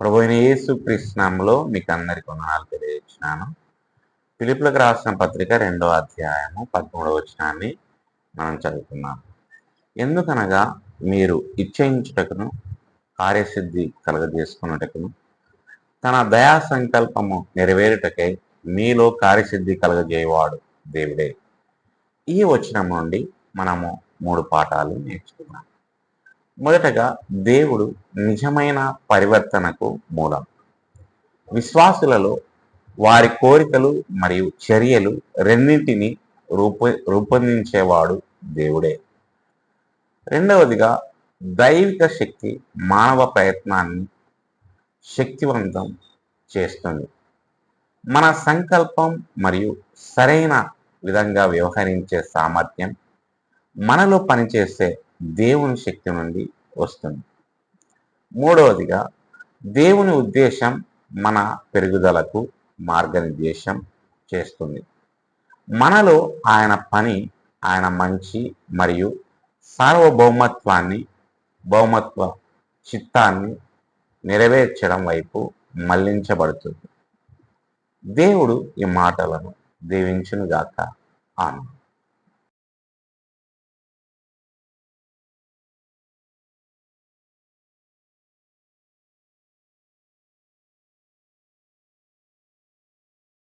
ప్రభు యేసు కృష్ణంలో మీకు అందరికి వందనాలు తెలియజేసినాను పిలుపులకు రాసిన పత్రిక రెండవ అధ్యాయము పదమూడవ వచనాన్ని మనం చదువుతున్నాం ఎందుకనగా మీరు ఇచ్చయించుటకును కార్యసిద్ధి కలగజేసుకున్నటకును తన దయా సంకల్పము నెరవేరుటకై మీలో కార్యసిద్ధి కలగజేయవాడు దేవుడే. ఈ వచనం నుండి మనము మూడు పాఠాలు నేర్చుకున్నాం మొదటగా దేవుడు నిజమైన పరివర్తనకు మూలం. విశ్వాసులలో వారి కోరికలు మరియు చర్యలు రెండింటిని రూప రూపొందించేవాడు దేవుడే. రెండవదిగా దైవిక శక్తి మానవ ప్రయత్నాన్ని శక్తివంతం చేస్తుంది. మన సంకల్పం మరియు సరైన విధంగా వ్యవహరించే సామర్థ్యం మనలో పనిచేసే దేవుని శక్తి నుండి వస్తుంది. మూడవదిగా దేవుని ఉద్దేశం మన పెరుగుదలకు మార్గనిర్దేశం చేస్తుంది. మనలో ఆయన పని ఆయన మంచి మరియు సార్వభౌమత్వాన్ని భౌమత్వ చిత్తాన్ని నెరవేర్చడం వైపు మళ్ళించబడుతుంది. దేవుడు ఈ మాటలను దీవించునుగాక. ఆమె